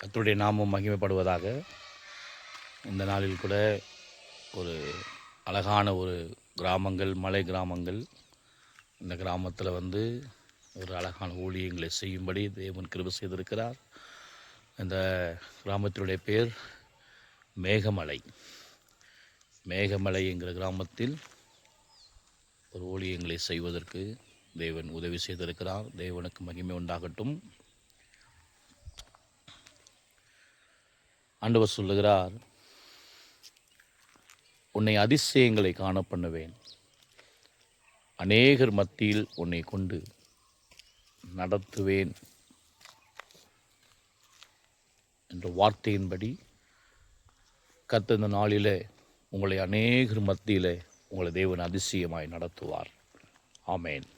கத்துடைய நாமம் மகிமைப்படுவதாக இந்த நாளில் கூட ஒரு அழகான ஒரு கிராமங்கள் மலை கிராமங்கள். இந்த கிராமத்தில் வந்து ஒரு அழகான ஊழியங்களை செய்யும்படி தேவன் கிருபை செய்திருக்கிறார். இந்த கிராமத்தினுடைய பேர் மேகமலை. மேகமலை என்கிற கிராமத்தில் ஒரு ஊழியங்களை செய்வதற்கு தேவன் உதவி செய்திருக்கிறார். தேவனுக்கு மகிமை உண்டாகட்டும். ஆண்டவர் சொல்லுகிறார் உன்னை அதிசயங்களை காண பண்ணுவேன் அநேகர் மத்தியில் உன்னை கொண்டு நடத்துவேன். என்ற வார்த்தையின்படி கத்த இந்த நாளில் உங்களை அநேகர் மத்தியில் உங்களை தேவன் அதிசயமாய் நடத்துவார். ஆமேன்.